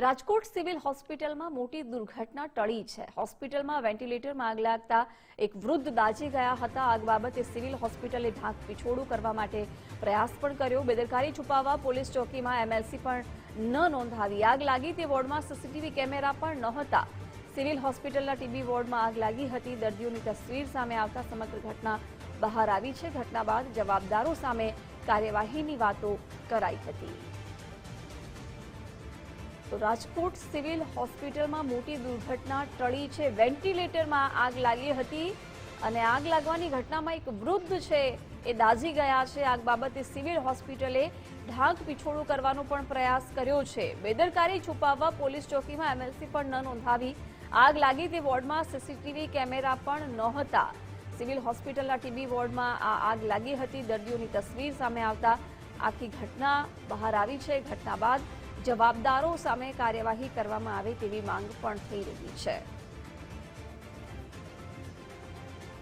Rajkot civil હોસ્પિટલમાં મોટી દુર્ઘટના ટળી છે. હોસ્પિટલમાં વેન્ટિલેટરમાં આગ લાગતા એક વૃદ્ધ દાઝી ગયા હતા. આગ બાબતે સિવિલ હોસ્પિટલે ઢાંક પીછોડું કરવા માટે પ્રયાસ પણ કર્યો. બેદરકારી છુપાવવા પોલીસ ચોકીમાં એમએલસી પણ ન નોંધાવી આગ લાગી. તે વોર્ડમાં સીસીટીવી કેમેરા પણ નહોતા. સિવિલ હોસ્પિટલના ટીબી વોર્ડમાં આગ લાગી હતી. દર્દીઓની તસવીર સામે આવતા સમગ્ર ઘટના બહાર આવી છે. ઘટના બાદ જવાબદારો સામે કાર્યવાહીની વાતો કરાઈ હતી. રાજકોટ સિવિલ હોસ્પિટલમાં મોટી દુર્ઘટના ટળી છે. વેન્ટિલેટરમાં આગ લાગી હતી અને આગ લાગવાની ઘટનામાં એક વૃદ્ધ છે એ દાઝી ગયા છે. આગ બાબતે સિવિલ હોસ્પિટલે ઢાંક પીછોડું કરવાનો પણ પ્રયાસ કર્યો છે. બેદરકારી છુપાવવા પોલીસ ચોકીમાં એમએલસી પણ ન નોંધાવી. આગ લાગી તે વોર્ડમાં સીસીટીવી કેમેરા પણ નહોતા. સિવિલ હોસ્પિટલના ટીબી વોર્ડમાં આ આગ લાગી હતી. દર્દીઓની તસવીર સામે આવતા આખી ઘટના બહાર આવી છે. ઘટના બાદ જવાબદારો સામે કાર્યવાહી કરવામાં આવે તેવી માંગ પણ થઈ રહી છે.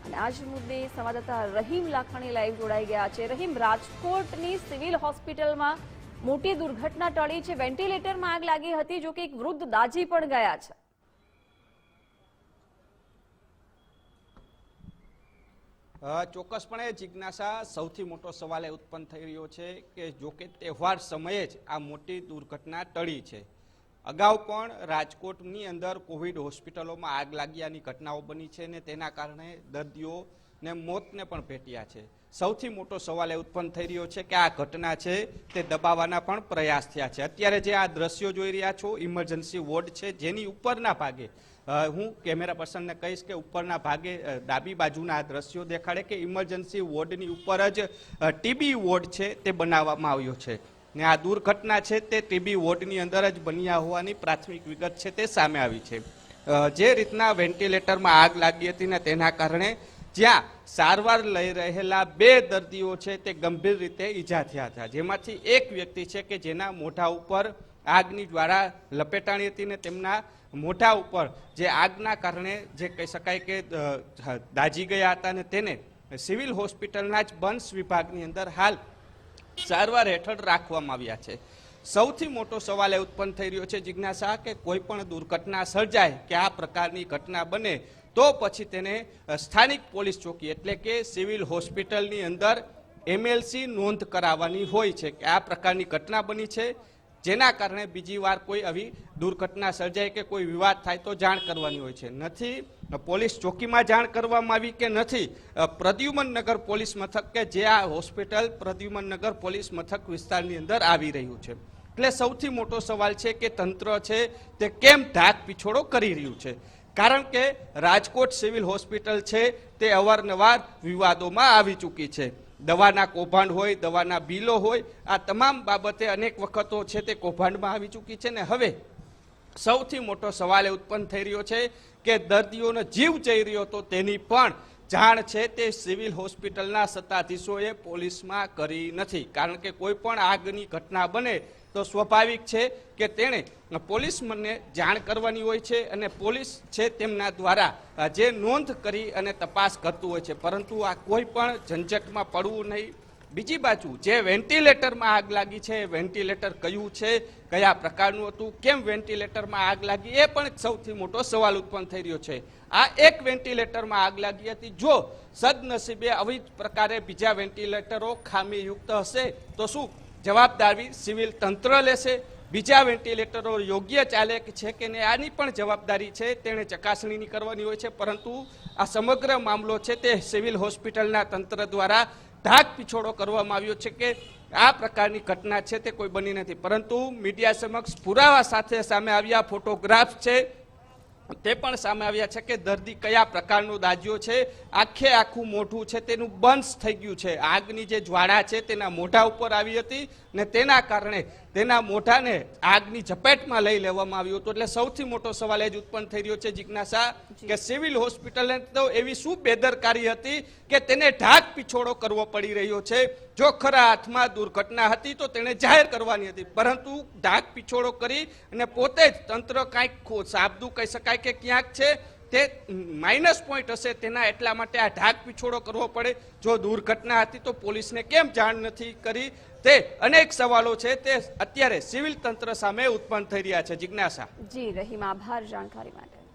અને આ જ મુદ્દે સંવાદદાતા રહીમ લાખાણી લાઈવ જોડાઈ ગયા છે. રહીમ, રાજકોટની સિવિલ હોસ્પિટલમાં મોટી દુર્ઘટના ટળી છે. વેન્ટિલેટરમાં આગ લાગી હતી જો કે એક વૃદ્ધ દાજી પણ ગયા છે. ચોક્કસપણે જિજ્ઞાસા સૌથી મોટો સવાલ એ ઉત્પન્ન થઈ રહ્યો છે કે જો કે તહેવાર સમયે જ આ મોટી દુર્ઘટના ટળી છે. અગાઉ પણ રાજકોટની અંદર કોવિડ હોસ્પિટલોમાં આગ લાગ્યાની ઘટનાઓ બની છે ને તેના કારણે દર્દીઓને મોતને પણ ભેટ્યા છે. સૌથી મોટો સવાલ એ ઉત્પન્ન થઈ રહ્યો છે કે આ ઘટના છે તે દબાવવાના પણ પ્રયાસ થયા છે. અત્યારે જે આ દ્રશ્યો જોઈ રહ્યા છો ઇમરજન્સી વોર્ડ છે, જેની ઉપરના ભાગે હું કેમેરા પર્સનને કહીશ કે ઉપરના ભાગે ડાબી બાજુના આ દ્રશ્યો દેખાડે કે ઇમરજન્સી વોર્ડની ઉપર જ ટીબી વોર્ડ છે તે બનાવવામાં આવ્યો છે. ને આ દુર્ઘટના છે તે ટીબી વોર્ડની અંદર જ બન્યા હોવાની પ્રાથમિક વિગત છે તે સામે આવી છે. જે રીતના વેન્ટિલેટરમાં આગ લાગી હતી ને તેના કારણે જ્યાં સારવાર લઈ રહેલા બે દર્દીઓ છે તે ગંભીર રીતે ઈજા થયા હતા. જેમાંથી એક વ્યક્તિ છે કે જેના મોઢા ઉપર આગની દ્વારા લપેટાણી હતી ને તેમના મોઢા ઉપર જે આગના કારણે જે કહી શકાય કે દાજી ગયા હતા ને તેને સિવિલ હોસ્પિટલના જ બંસ વિભાગની અંદર હાલ સારવાર હેઠળ રાખવામાં આવ્યા છે. સૌથી મોટો સવાલ એ ઉત્પન્ન થઈ રહ્યો છે જિજ્ઞાસા કે કોઈ પણ દુર્ઘટના સર્જાય કે આ પ્રકારની ઘટના બને તો પછી તેને સ્થાનિક પોલીસ ચોકી એટલે કે સિવિલ હોસ્પિટલની અંદર એમએલસી નોંધ કરાવવાની હોય છે કે આ પ્રકારની ઘટના બની છે. જેના કારણે બીજી વાર કોઈ આવી દુર્ઘટના સર્જાય કે કોઈ વિવાદ થાય તો જાણ કરવાની હોય છે. નથી પોલીસ ચોકીમાં જાણ કરવામાં આવી કે નથી પ્રદ્યુમન નગર પોલીસ મથક કે જે આ હોસ્પિટલ પ્રદ્યુમન નગર પોલીસ મથક વિસ્તારની અંદર આવી રહ્યું છે. એટલે સૌથી મોટો સવાલ છે કે તંત્ર છે તે કેમ ઢાક પીછોડો કરી રહ્યું છે? કારણ કે રાજકોટ સિવિલ હોસ્પિટલ છે, તે અવારનવાર વિવાદોમાં આવી ચૂકી છે. દવાના કૌભાંડ હોય, દવાના બિલો હોય, આ તમામ બાબતે અનેક વખતો છે તે કૌભાંડમાં આવી ચૂકી છે ને હવે સૌથી મોટો સવાલ એ ઉત્પન્ન થઈ રહ્યો છે કે દર્દીઓનો જીવ જઈ રહ્યો તો તેની પણ જાણ છે તે સિવિલ હોસ્પિટલના સત્તાધીશોએ પોલીસમાં કરી નથી. કારણ કે કોઈ પણ આગની ઘટના બને તો સ્વાભાવિક છે કે તેણે પોલીસ મને જાણ કરવાની હોય છે અને પોલીસ છે તેમના દ્વારા જે નોંધ કરી અને તપાસ કરતું હોય છે. પરંતુ આ કોઈ પણ ઝંઝટમાં પડવું નહીં. બીજી બાજુ, જે વેન્ટિલેટરમાં આગ લાગી છે, વેન્ટિલેટર કયું છે, કયા પ્રકારનું હતું, કેમ વેન્ટિલેટરમાં આગ લાગી, એ પણ સૌથી મોટો સવાલ ઉત્પન્ન થઈ રહ્યો છે. આ એક વેન્ટિલેટરમાં આગ લાગી હતી. જો સદનસીબે આવી પ્રકારે બીજા વેન્ટિલેટરો ખામીયુક્ત હશે, તો શું જવાબદારી સિવિલ તંત્ર લેશે. બીજા વેન્ટિલેટરો યોગ્ય ચાલે છે કે નહીં, આની પણ જવાબદારી છે. તેણે ચકાસણીની કરવાની હોય છે, પરંતુ આ સમગ્ર મામલો છે તે સિવિલ હોસ્પિટલના તંત્ર દ્વારા ઢાક પીછોડો કરવામાં આવ્યો છે કે આ પ્રકારની ઘટના છે તે કોઈ બની નથી. પરંતુ મીડિયા સમક્ષ પુરાવા સાથે સામે આવ્યા ફોટોગ્રાફ છે. તે પણ સામે આવ્યા છે કે દર્દી કયા પ્રકારનો દાજ્યો છે? આખે આખું મોઢું છે, તેનું બંધ થઈ ગયું છે. આગની જે જ્વાળા છે, તેના મોઢા ઉપર આવી હતી ને તેના કારણે તેના મોઢાને આગની ઝપેટમાં લઈ લેવામાં આવ્યું હતું. એટલે સૌથી મોટો સવાલ એ જ ઉત્પન્ન થઈ રહ્યો છે જિજ્ઞાસા કે સિવિલ હોસ્પિટલને તો એવી શું બેદરકારી હતી કે તેને ઢાક પીછોડો કરવો પડી રહ્યો છે? જો ખરા હાથમાં દુર્ઘટના હતી તો તેણે જાહેર કરવાની હતી. પરંતુ ઢાક પીછોડો કરી અને પોતે જ તંત્ર કાંઈક સાબદું કહી શકાય કે ક્યાંક છે તે માઇનસ પોઈન્ટ હશે તેના એટલા માટે આ ઢાક પીછોડો કરવો પડે. જો દુર્ઘટના હતી તો પોલીસને કેમ જાણ નથી કરી? તે અનેક સવાલો છે. તે અત્યારે સિવિલ તંત્ર સામે ઉત્પન્ન થઈ રહ્યા છે. જિજ્ઞાસા. જી, રહીમ, આભાર જાણકારી માટે.